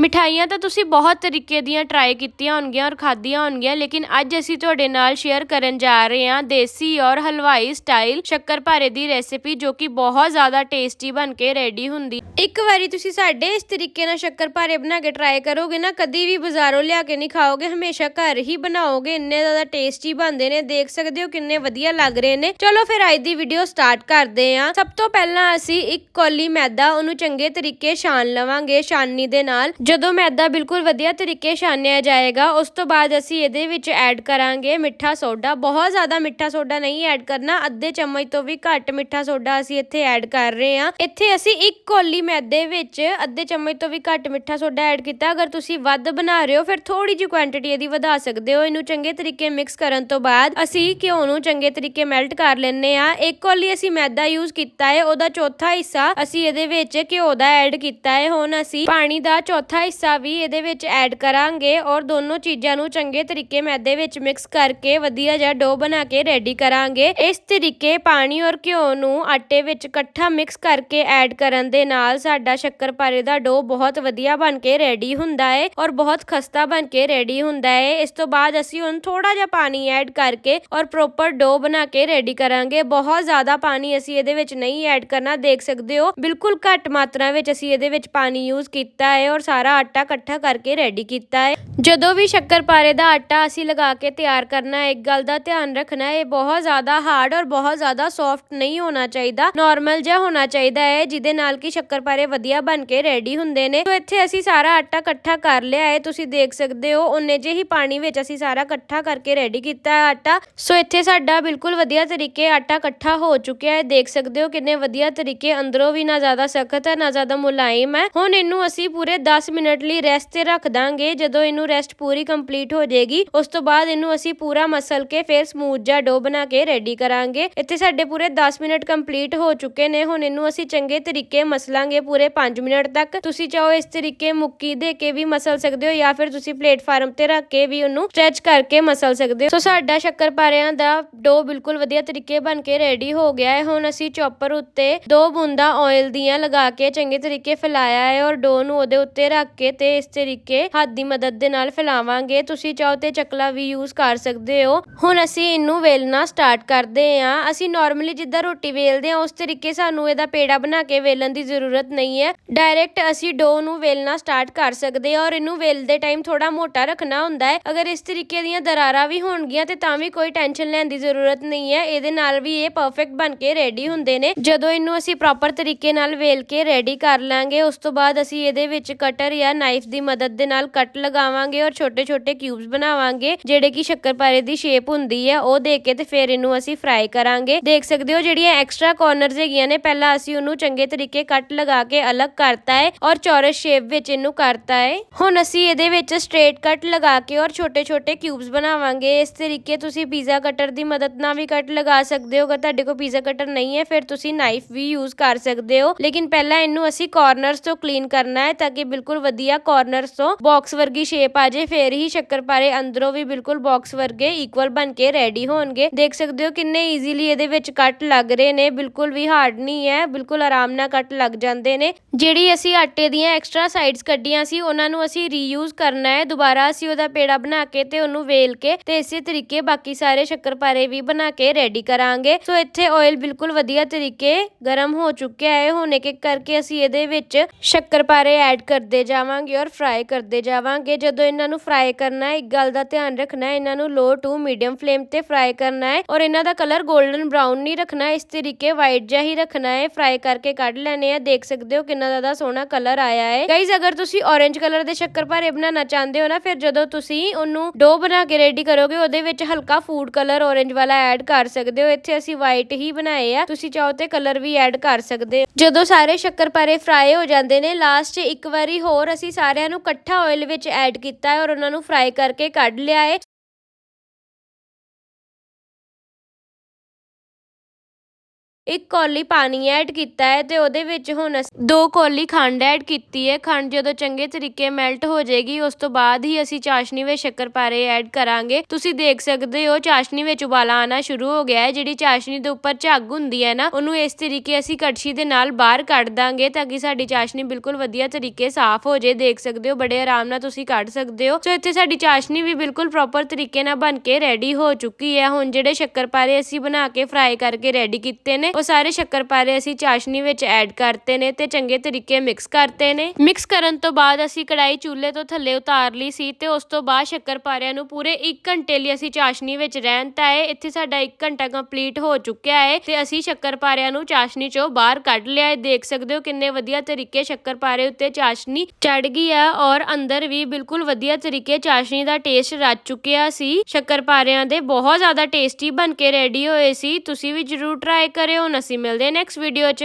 ਮਿਠਾਈਆਂ ਤਾਂ ਤੁਸੀਂ ਬਹੁਤ ਤਰੀਕੇ ਦੀਆਂ ਟਰਾਈ ਕੀਤੀਆਂ ਹੋਣਗੀਆਂ ਔਰ ਖਾਧੀਆਂ ਹੋਣਗੀਆਂ, ਲੇਕਿਨ ਅੱਜ ਅਸੀਂ ਤੁਹਾਡੇ ਨਾਲ ਸ਼ੇਅਰ ਕਰਨ ਜਾ ਰਹੇ ਹਾਂ ਦੇਸੀ ਔਰ ਹਲਵਾਈ ਸਟਾਈਲ ਸ਼ੱਕਰਪਾਰੇ ਦੀ ਰੈਸਿਪੀ ਜੋ ਕਿ ਬਹੁਤ ਜ਼ਿਆਦਾ ਟੇਸਟੀ ਬਣ ਕੇ ਰੈਡੀ ਹੁੰਦੀ। ਇੱਕ ਵਾਰੀ ਤੁਸੀਂ ਸਾਡੇ ਇਸ ਤਰੀਕੇ ਨਾਲ ਸ਼ੱਕਰਪਾਰੇ ਬਣਾ ਕੇ ਟਰਾਈ ਕਰੋਗੇ ਨਾ, ਕਦੀ ਵੀ ਬਾਜ਼ਾਰੋਂ ਲਿਆ ਕੇ ਨਹੀਂ ਖਾਓਗੇ, ਹਮੇਸ਼ਾ ਘਰ ਹੀ ਬਣਾਓਗੇ, ਇੰਨੇ ਜ਼ਿਆਦਾ ਟੇਸਟੀ ਬਣਦੇ ਨੇ, ਦੇਖ ਸਕਦੇ ਹੋ ਕਿੰਨੇ ਵਧੀਆ ਲੱਗ ਰਹੇ ਨੇ। ਚਲੋ ਫਿਰ ਅੱਜ ਦੀ ਵੀਡੀਓ ਸਟਾਰਟ ਕਰਦੇ ਹਾਂ। ਸਭ ਤੋਂ ਪਹਿਲਾਂ ਅਸੀਂ ਇੱਕ ਕੌਲੀ ਮੈਦਾ ਉਹਨੂੰ ਚੰਗੇ ਤਰੀਕੇ ਛਾਣ ਲਵਾਂਗੇ, ਛਾਨਣੀ ਦੇ ਨਾਲ। ਜਦੋਂ ਮੈਦਾ ਬਿਲਕੁਲ ਵਧੀਆ ਤਰੀਕੇ ਛਾਨਿਆ ਜਾਏਗਾ, ਉਸ ਤੋਂ ਬਾਅਦ ਅਸੀਂ ਇਹਦੇ ਵਿੱਚ ਐਡ ਕਰਾਂਗੇ ਮਿੱਠਾ ਸੋਡਾ। ਬਹੁਤ ਜ਼ਿਆਦਾ ਮਿੱਠਾ ਸੋਡਾ ਨਹੀਂ ਐਡ ਕਰਨਾ, ਅੱਧੇ ਚਮਚ ਤੋਂ ਵੀ ਘੱਟ ਮਿੱਠਾ ਸੋਡਾ ਅਸੀਂ ਇੱਥੇ ਐਡ ਕਰ ਰਹੇ ਹਾਂ। ਇੱਥੇ ਅਸੀਂ ਇੱਕ ਕੌਲੀ ਮੈਦੇ ਵਿੱਚ ਅੱਧੇ ਚਮਚ ਤੋਂ ਵੀ ਘੱਟ ਮਿੱਠਾ ਸੋਡਾ ਐਡ ਕੀਤਾ। ਅਗਰ ਤੁਸੀਂ ਵੱਧ ਬਣਾ ਰਹੇ ਹੋ, ਫਿਰ ਥੋੜੀ ਜਿਹੀ ਕੁਆਂਟੀਟੀ ਇਹਦੀ ਵਧਾ ਸਕਦੇ ਹੋ। ਇਹਨੂੰ ਚੰਗੇ ਤਰੀਕੇ ਮਿਕਸ ਕਰਨ ਤੋਂ ਬਾਅਦ ਅਸੀਂ ਘਿਓ ਨੂੰ ਚੰਗੇ ਤਰੀਕੇ ਮੈਲਟ ਕਰ ਲੈਣੇ ਆ ਇੱਕ ਕੌਲੀ ਅਸੀਂ ਮੈਦਾ ਯੂਜ਼ ਕੀਤਾ ਹੈ, ਉਹਦਾ ਚੌਥਾ ਹਿੱਸਾ ਅਸੀਂ ਇਹਦੇ ਵਿੱਚ ਘਿਓ ਦਾ ਐਡ ਕੀਤਾ ਹੈ। ਹੁਣ ਅਸੀਂ ਪਾਣੀ ਦਾ ਚੌਥਾ ਹਿੱਸਾ ਵੀ ਇਹਦੇ ਵਿੱਚ ਐਡ ਕਰਾਂਗੇ ਔਰ ਦੋਨੋਂ ਚੀਜ਼ਾਂ ਨੂੰ ਚੰਗੇ ਤਰੀਕੇ ਮੈਦੇ ਵਿੱਚ ਮਿਕਸ ਕਰਕੇ ਵਧੀਆ ਜਿਹਾ ਡੋ ਬਣਾ ਕੇ ਰੈਡੀ ਕਰਾਂਗੇ। ਇਸ ਤਰੀਕੇ ਪਾਣੀ ਔਰ ਘਿਓ ਨੂੰ ਆਟੇ ਵਿੱਚ ਇਕੱਠਾ ਮਿਕਸ ਕਰਕੇ ਐਡ ਕਰਨ ਦੇ ਨਾਲ ਸਾਡਾ ਸ਼ੱਕਰਪਾਰੇ ਦਾ ਡੋ ਬਹੁਤ ਵਧੀਆ ਬਣ ਕੇ ਰੈਡੀ ਹੁੰਦਾ ਹੈ ਔਰ ਬਹੁਤ ਖਸਤਾ ਬਣ ਕੇ ਰੈਡੀ ਹੁੰਦਾ ਹੈ ਇਸ ਤੋਂ ਬਾਅਦ ਅਸੀਂ ਹੁਣ ਥੋੜਾ ਜਿਹਾ ਪਾਣੀ ਐਡ ਕਰਕੇ ਔਰ ਪ੍ਰੋਪਰ ਡੋ ਬਣਾ ਕੇ ਰੈਡੀ ਕਰਾਂਗੇ। ਬਹੁਤ ਜ਼ਿਆਦਾ ਪਾਣੀ ਅਸੀਂ ਇਹਦੇ ਵਿੱਚ ਨਹੀਂ ਐਡ ਕਰਨਾ, ਦੇਖ ਸਕਦੇ ਹੋ। ਬਿਲਕੁਲ ਘੱਟ ਮਾਤਰਾ ਵਿੱਚ ਅਸੀਂ ਇਹਦੇ ਵਿੱਚ ਪਾਣੀ ਯੂਜ਼ ਕੀਤਾ ਹੈ ਔਰ ਸਾਰਾ ਆਟਾ ਇਕੱਠਾ ਕਰਕੇ ਰੈਡੀ ਕੀਤਾ ਹੈ। ਜਦੋਂ ਵੀ ਸ਼ੱਕਰਪਾਰੇ ਦਾ ਆਟਾ ਅਸੀਂ ਲਗਾ ਕੇ ਤਿਆਰ ਕਰਨਾ ਹੈ, ਇੱਕ ਗੱਲ ਦਾ ਧਿਆਨ ਰੱਖਣਾ ਹੈ ਬਹੁਤ ਜ਼ਿਆਦਾ ਹਾਰਡ ਔਰ ਬਹੁਤ ਜ਼ਿਆਦਾ ਸੌਫਟ ਨਹੀਂ ਹੋਣਾ ਚਾਹੀਦਾ। ਨਾਰਮਲ ਜਿਹਾ ਹੋਣਾ ਚਾਹੀਦਾ ਹੈ, ਜਿਹਦੇ ਨਾਲ ਕਿ ਸ਼ੱਕਰਪਾਰੇ ਵਧੀਆ ਬਣ ਕੇ ਰੈਡੀ ਹੁੰਦੇ ਨੇ। ਸੋ ਇੱਥੇ ਅਸੀਂ ਸਾਰਾ ਆਟਾ ਇਕੱਠਾ ਕਰ ਲਿਆ ਹੈ, ਤੁਸੀਂ ਦੇਖ ਸਕਦੇ ਹੋ ਉਹਨੇ ਜਿਹੇ ਹੀ ਪਾਣੀ ਵਿੱਚ ਅਸੀਂ ਸਾਰਾ ਇਕੱਠਾ ਕਰਕੇ ਰੈਡੀ ਕੀਤਾ ਹੈ ਆਟਾ। ਸੋ ਇੱਥੇ ਸਾਡਾ ਬਿਲਕੁਲ ਵਧੀਆ ਤਰੀਕੇ ਆਟਾ ਇਕੱਠਾ ਹੋ ਚੁੱਕਿਆ ਹੈ। ਦੇਖ ਸਕਦੇ ਹੋ ਕਿੰਨੇ ਵਧੀਆ ਤਰੀਕੇ, ਅੰਦਰੋਂ ਵੀ ਨਾ ਜ਼ਿਆਦਾ ਸਖਤ ਹੈ, ਨਾ ਜ਼ਿਆਦਾ ਮੁਲਾਇਮ ਹੈ। ਹੁਣ ਇਹਨੂੰ ਅਸੀਂ ਪੂਰੇ 10 ਮਿੰਟ ਲਈ ਰੈਸਟ ਤੇ ਰੱਖ ਦਾਂਗੇ। ਜਦੋਂ ਇਹਨੂੰ ਰੈਸਟ ਪੂਰੀ ਕੰਪਲੀਟ ਹੋ ਜਾਏਗੀ, ਉਸ ਤੋਂ ਬਾਅਦ ਇਹਨੂੰ ਅਸੀਂ ਪੂਰਾ ਮਸਲ ਕੇ ਫਿਰ ਸਮੂਥ ਜਿਹਾ ਡੋ ਬਣਾ ਕੇ ਰੈਡੀ ਕਰਾਂਗੇ। ਇੱਥੇ ਸਾਡੇ ਪੂਰੇ 10 ਮਿੰਟ ਕੰਪਲੀਟ ਹੋ ਚੁੱਕੇ ਨੇ। ਹੁਣ ਇਹਨੂੰ ਅਸੀਂ ਚੰਗੇ ਤਰੀਕੇ ਮਸਲਾਂਗੇ ਪੂਰੇ 5 ਮਿੰਟ ਤੱਕ। ਤੁਸੀਂ ਚਾਹੋ ਇਸ ਤਰੀਕੇ ਮੁੱਕੀ ਦੇ ਕੇ ਵੀ ਮਸਲ ਸਕਦੇ ਹੋ ਜਾਂ ਫਿਰ ਤੁਸੀਂ ਪਲੇਟਫਾਰਮ ਤੇ ਰੱਖ ਕੇ ਵੀ ਉਹਨੂੰ ਸਟ੍ਰੈਚ ਕਰਕੇ ਮਸਲ ਸਕਦੇ ਹੋ। ਸੋ ਸਾਡਾ ਸ਼ੱਕਰਪਾਰਿਆਂ ਦਾ ਡੋ ਬਿਲਕੁਲ ਵਧੀਆ ਤਰੀਕੇ ਬਣ ਕੇ ਰੈਡੀ ਹੋ ਗਿਆ ਹੈ। ਹੁਣ ਅਸੀਂ ਚੌਪਰ ਉੱਤੇ ਦੋ ਬੂੰਦਾਂ ਆਇਲ ਦੀਆਂ ਲਗਾ ਕੇ ਚੰਗੇ ਤਰੀਕੇ ਫੈਲਾਇਆ ਹੈ ਔਰ ਡੋ ਨੂੰ ਉਹਦੇ ਉੱਤੇ ਰੱਖ ਕੇ ਤੇ ਇਸ ਤਰੀਕੇ ਹੱਥ ਦੀ ਮਦਦ ਦੇ ਨਾਲ ਫੈਲਾਵਾਂਗੇ। ਤੁਸੀਂ ਚਾਹੋ ਤੇ ਚੱਕਲਾ ਵੀ ਯੂਜ਼ ਕਰ ਸਕਦੇ ਹੋ। ਹੁਣ ਅਸੀਂ ਇਹਨੂੰ ਵੇਲਣਾ ਸਟਾਰਟ ਕਰਦੇ ਹਾਂ। ਅਸੀਂ ਨਾਰਮਲੀ ਜਿੱਦਾਂ ਰੋਟੀ ਵੇਲਦੇ ਹਾਂ, ਉਸ ਤਰੀਕੇ ਸਾਨੂੰ ਇਹਦਾ ਪੇੜਾ ਬਣਾ ਕੇ ਵੇਲਣ ਦੀ ਜ਼ਰੂਰਤ ਨਹੀਂ ਹੈ। ਡਾਇਰੈਕਟ ਅਸੀਂ ਡੋ ਨੂੰ ਵੇਲਣਾ ਸਟਾਰਟ ਕਰ ਸਕਦੇ ਹਾਂ ਔਰ ਇਹਨੂੰ ਵੇਲਦੇ ਟਾਈਮ ਥੋੜਾ ਮੋਟਾ ਰੱਖਣਾ ਹੁੰਦਾ ਹੈ। ਅਗਰ ਇਸ ਤਰੀਕੇ ਦੀਆਂ ਦਰਾਰਾਂ ਵੀ ਹੋਣਗੀਆਂ ਤੇ ਤਾਂ ਵੀ ਕੋਈ ਟੈਨਸ਼ਨ ਲੈਣ ਦੀ ਜ਼ਰੂਰਤ ਨਹੀਂ ਹੈ। ਇਹਦੇ ਨਾਲ ਵੀ ਇਹ ਪਰਫੈਕਟ ਬਣ ਕੇ ਰੈਡੀ ਹੁੰਦੇ ਨੇ। ਜਦੋਂ ਇਹਨੂੰ ਅਸੀਂ ਪ੍ਰੋਪਰ ਤਰੀਕੇ ਨਾਲ ਵੇਲ ਕੇ ਰੈਡੀ ਕਰ ਲਾਂਗੇ, ਉਸ ਤੋਂ ਬਾਅਦ ਅਸੀਂ ਇਹਦੇ ਵਿੱਚ ਕਟਰ ਜਾਂ ਨਾਈਫ ਦੀ ਮਦਦ ਦੇ ਨਾਲ ਕੱਟ ਲਗਾਵਾਂਗੇ ਔਰ ਛੋਟੇ-ਛੋਟੇ ਕਿਊਬਸ ਬਣਾਵਾਂਗੇ, ਜਿਹੜੇ ਕਿ ਸ਼ੱਕਰਪਾਰੇ ਦੀ ਸ਼ੇਪ ਹੁੰਦੀ ਹੈ ਉਹ ਦੇ ਕੇ ਤੇ ਫਿਰ ਇਹਨੂੰ ਅਸੀਂ ਫਰਾਈ ਕਰਾਂਗੇ। ਦੇਖ ਸਕਦੇ ਹੋ ਜਿਹੜੀਆਂ ਐਕਸਟਰਾ ਕਾਰਨਰਸ ਹੈਗੀਆਂ ਨੇ, ਪਹਿਲਾਂ ਅਸੀਂ ਉਹਨੂੰ ਚੰਗੇ ਤਰੀਕੇ ਕੱਟ ਲਗਾ ਕੇ ਅਲੱਗ ਕਰਤਾ ਹੈ ਔਰ ਚੌਰਸ ਸ਼ੇਪ ਵਿੱਚ ਇਹਨੂੰ ਕਰਤਾ ਹੈ। ਹੁਣ ਅਸੀਂ ਇਹਦੇ ਵਿੱਚ ਸਟ੍ਰੇਟ ਕੱਟ ਲਗਾ ਕੇ ਔਰ ਛੋਟੇ-ਛੋਟੇ ਕਿਊਬਸ ਬਣਾਵਾਂਗੇ। ਇਸ ਤਰੀਕੇ ਤੁਸੀਂ ਪੀਜ਼ਾ ਕਟਰ ਦੀ ਮਦਦ ਨਾਲ ਵੀ ਕੱਟ ਲਗਾ ਸਕਦੇ ਹੋ। ਅਗਰ ਤੁਹਾਡੇ ਕੋਲ ਪੀਜ਼ਾ ਕਟਰ ਨਹੀਂ ਹੈ, ਫਿਰ ਤੁਸੀਂ ਨਾਈਫ ਵੀ ਯੂਜ਼ ਕਰ ਸਕਦੇ ਹੋ। ਲੇਕਿਨ ਪਹਿਲਾਂ ਇਹਨੂੰ ਅਸੀਂ ਕਾਰਨਰਸ ਤੋਂ ਕਲੀਨ ਕਰਨਾ ਹੈ ਤਾਂ ਕਿ ਬਿਲਕੁਲ ਵਧੀਆ ਕਾਰਨਰਸ ਤੋਂ ਬਾਕਸ ਵਰਗੀ ਸ਼ੇਪ ਆ ਜੇ, ਫੇਰ ਹੀ ਸ਼ੱਕਰਪਾਰੇ ਅੰਦਰੋਂ ਵੀ ਬਿਲਕੁਲ ਬਾਕਸ ਵਰਗੇ ਇਕੁਅਲ ਬਣ ਕੇ ਰੈਡੀ ਹੋਣਗੇ। ਦੇਖ ਸਕਦੇ ਹੋ ਕਿੰਨੇ ਈਜ਼ੀਲੀ ਇਹਦੇ ਵਿੱਚ ਕੱਟ ਲੱਗ ਰਹੇ ਨੇ, ਬਿਲਕੁਲ ਵੀ ਹਾਰਡ ਨਹੀਂ ਹੈ, ਬਿਲਕੁਲ ਆਰਾਮ ਨਾਲ ਕੱਟ ਲੱਗ ਜਾਂਦੇ ਨੇ। ਜਿਹੜੀ ਅਸੀਂ ਆਟੇ ਦੀਆਂ ਐਕਸਟਰਾ ਸਾਈਡਸ ਕੱਢੀਆਂ ਸੀ, ਉਹਨਾਂ ਨੂੰ ਅਸੀਂ ਰੀਯੂਜ਼ ਕਰਨਾ ਹੈ। ਦੁਬਾਰਾ ਅਸੀਂ ਉਹਦਾ ਪੇੜਾ ਬਣਾ ਕੇ ਤੇ ਉਹਨੂੰ ਵੇਲ ਕੇ ਤੇ ਇਸੇ ਤਰੀਕੇ ਬਾਕੀ ਸਾਰੇ ਸ਼ੱਕਰਪਾਰੇ ਵੀ ਬਣਾ ਕੇ ਰੈਡੀ ਕਰਾਂਗੇ। ਸੋ ਇੱਥੇ ਆਇਲ ਬਿਲਕੁਲ ਵਧੀਆ ਤਰੀਕੇ ਗਰਮ ਹੋ ਚੁੱਕਿਆ ਹੈ। ਹੁਣ ਇੱਕ ਇੱਕ ਕਰਕੇ ਅਸੀਂ ਇਹਦੇ ਵਿੱਚ ਸ਼ੱਕਰਪਾਰੇ ਐਡ ਕਰਦੇ ਜਾ ਜਾਵਾਂਗੇ ਔਰ ਫਰਾਈ ਕਰਦੇ ਜਾਵਾਂਗੇ। ਜਦੋਂ ਇਹਨਾਂ ਨੂੰ ਫਰਾਈ ਕਰਨਾ ਹੈ, ਇੱਕ ਗੱਲ ਦਾ ਧਿਆਨ ਰੱਖਣਾ ਹੈ, ਇਹਨਾਂ ਨੂੰ ਲੋ ਟੂ ਮੀਡੀਅਮ ਫਲੇਮ ਤੇ ਫਰਾਈ ਕਰਨਾ ਹੈ ਔਰ ਇਹਨਾਂ ਦਾ ਕਲਰ 골ਡਨ ਬ੍ਰਾਊਨ ਨਹੀਂ ਰੱਖਣਾ, ਇਸ ਤਰੀਕੇ ਵਾਈਟ ਜਿਹਾ ਹੀ ਰੱਖਣਾ ਹੈ। ਫਰਾਈ ਕਰਕੇ ਕੱਢ ਲੈਣੇ ਆ, ਦੇਖ ਸਕਦੇ ਹੋ ਕਿੰਨਾ ਜ਼ਿਆਦਾ ਸੋਹਣਾ ਕਲਰ ਆਇਆ ਹੈ। ਗਾਈਜ਼ ਅਗਰ ਤੁਸੀਂ orange ਕਲਰ ਦੇ ਸ਼ੱਕਰਪਾਰੇ ਬਣਾਉਣਾ ਚਾਹੁੰਦੇ ਹੋ ਨਾ, ਫਿਰ ਜਦੋਂ ਤੁਸੀਂ ਉਹਨੂੰ ਡੋ ਬਣਾ ਕੇ ਰੈਡੀ ਕਰੋਗੇ, ਉਹਦੇ ਵਿੱਚ ਹਲਕਾ ਫੂਡ ਕਲਰ orange ਵਾਲਾ ਐਡ ਕਰ ਸਕਦੇ ਹੋ। ਇੱਥੇ ਅਸੀਂ ਵਾਈਟ ਹੀ ਬਣਾਏ ਆ, ਤੁਸੀਂ ਚਾਹੋ ਤੇ ਕਲਰ ਵੀ ਐਡ ਕਰ ਸਕਦੇ ਹੋ। ਜਦੋਂ ਸਾਰੇ ਸ਼ੱਕਰਪਾਰੇ ਫਰਾਈ ਹੋ ਜਾਂਦੇ ਨੇ ਲਾਸਟ 'ਚ ਇੱਕ ਵਾਰੀ ਹੋਰ ਅਸੀਂ ਸਾਰਿਆਂ ਨੂੰ ਇਕੱਠਾ ਆਇਲ ਵਿੱਚ ਐਡ ਕੀਤਾ ਹੈ ਔਰ ਉਹਨਾਂ ਨੂੰ ਫਰਾਈ ਕਰਕੇ ਕੱਢ ਲਿਆ ਹੈ। ਇੱਕ ਕੌਲੀ ਪਾਣੀ ਐਡ ਕੀਤਾ ਹੈ ਤੇ ਉਹਦੇ ਵਿੱਚ ਹੁਣ ਅਸੀਂ ਦੋ ਕੌਲੀ ਖੰਡ ਐਡ ਕੀਤੀ ਹੈ। ਖੰਡ ਜਦੋਂ ਚੰਗੇ ਤਰੀਕੇ ਮੈਲਟ ਹੋ ਜਾਏਗੀ, ਉਸ ਤੋਂ ਬਾਅਦ ਹੀ ਅਸੀਂ ਚਾਸ਼ਨੀ ਵਿੱਚ ਸ਼ੱਕਰਪਾਰੇ ਐਡ ਕਰਾਂਗੇ। ਤੁਸੀਂ ਦੇਖ ਸਕਦੇ ਹੋ, ਚਾਸ਼ਨੀ ਵਿੱਚ ਉਬਾਲਾ ਆਣਾ ਸ਼ੁਰੂ ਹੋ ਗਿਆ ਹੈ। ਜਿਹੜੀ ਚਾਸ਼ਨੀ ਦੇ ਉੱਪਰ ਝੱਗ ਹੁੰਦੀ ਹੈ ਨਾ, ਉਹਨੂੰ ਇਸ ਤਰੀਕੇ ਅਸੀਂ ਕੜਛੀ ਦੇ ਨਾਲ ਬਾਹਰ ਕੱਢ ਦਾਂਗੇ ਤਾਂ ਕਿ ਸਾਡੀ ਚਾਸ਼ਨੀ ਬਿਲਕੁਲ ਵਧੀਆ ਤਰੀਕੇ ਸਾਫ਼ ਹੋ ਜੇ ਦੇਖ ਸਕਦੇ ਹੋ, ਬੜੇ ਆਰਾਮ ਨਾਲ ਤੁਸੀਂ ਕੱਢ ਸਕਦੇ ਹੋ। ਸੋ ਇੱਥੇ ਸਾਡੀ ਚਾਸ਼ਨੀ ਵੀ ਬਿਲਕੁਲ ਪ੍ਰੋਪਰ ਤਰੀਕੇ ਨਾਲ ਬਣ ਕੇ ਰੈਡੀ ਹੋ ਚੁੱਕੀ ਹੈ। ਹੁਣ ਜਿਹੜੇ ਸ਼ੱਕਰਪਾਰੇ ਅਸੀਂ ਬਣਾ ਕੇ ਫਰਾਈ ਕਰਕੇ ਰੈਡੀ ਕੀਤੇ ਨੇ ਉਹ ਸਾਰੇ ਸ਼ੱਕਰਪਾਰੇ ਅਸੀਂ ਚਾਸ਼ਨੀ ਵਿੱਚ ਐਡ ਕਰਤੇ ਨੇ ਤੇ ਚੰਗੇ ਤਰੀਕੇ ਮਿਕਸ ਕਰਤੇ ਨੇ। ਮਿਕਸ ਕਰਨ ਤੋਂ ਬਾਅਦ ਅਸੀਂ ਕੜਾਈ ਚੁੱਲ੍ਹੇ ਤੋਂ ਥੱਲੇ ਉਤਾਰ ਲਈ ਸੀ ਤੇ ਉਸ ਤੋਂ ਬਾਅਦ ਸ਼ੱਕਰਪਾਰਿਆਂ ਨੂੰ ਪੂਰੇ 1 ਘੰਟੇ ਲਈ ਅਸੀਂ ਚਾਸ਼ਨੀ ਵਿੱਚ ਰਹਿਣ ਤਾ ਹੈ ਇੱਥੇ ਸਾਡਾ 1 ਘੰਟਾ ਕੰਪਲੀਟ ਹੋ ਚੁੱਕਿਆ ਹੈ ਤੇ ਅਸੀਂ ਸ਼ੱਕਰਪਾਰਿਆਂ ਨੂੰ ਚਾਸ਼ਨੀ ਚੋਂ ਬਾਹਰ ਕੱਢ ਲਿਆ ਹੈ। ਦੇਖ ਸਕਦੇ ਹੋ ਕਿੰਨੇ ਵਧੀਆ ਤਰੀਕੇ ਸ਼ੱਕਰਪਾਰੇ ਉੱਤੇ ਚਾਸ਼ਨੀ ਚੜ ਗਈ ਹੈ ਔਰ ਅੰਦਰ ਵੀ ਬਿਲਕੁਲ ਵਧੀਆ ਤਰੀਕੇ ਚਾਸ਼ਨੀ ਦਾ ਟੇਸਟ ਰਚ ਚੁੱਕਿਆ ਸੀ। ਸ਼ੱਕਰਪਾਰਿਆਂ ਦੇ ਬਹੁਤ ਜ਼ਿਆਦਾ ਟੇਸਟੀ ਬਣ ਕੇ ਰੈਡੀ ਹੋਏ ਸੀ। ਤੁਸੀਂ ਵੀ ਜਰੂਰ ਟਰਾਈ ਕਰਿਓ। ਹੁਣ ਅਸੀਂ ਮਿਲਦੇ ਨੈਕਸਟ ਵੀਡੀਓ 'ਚ।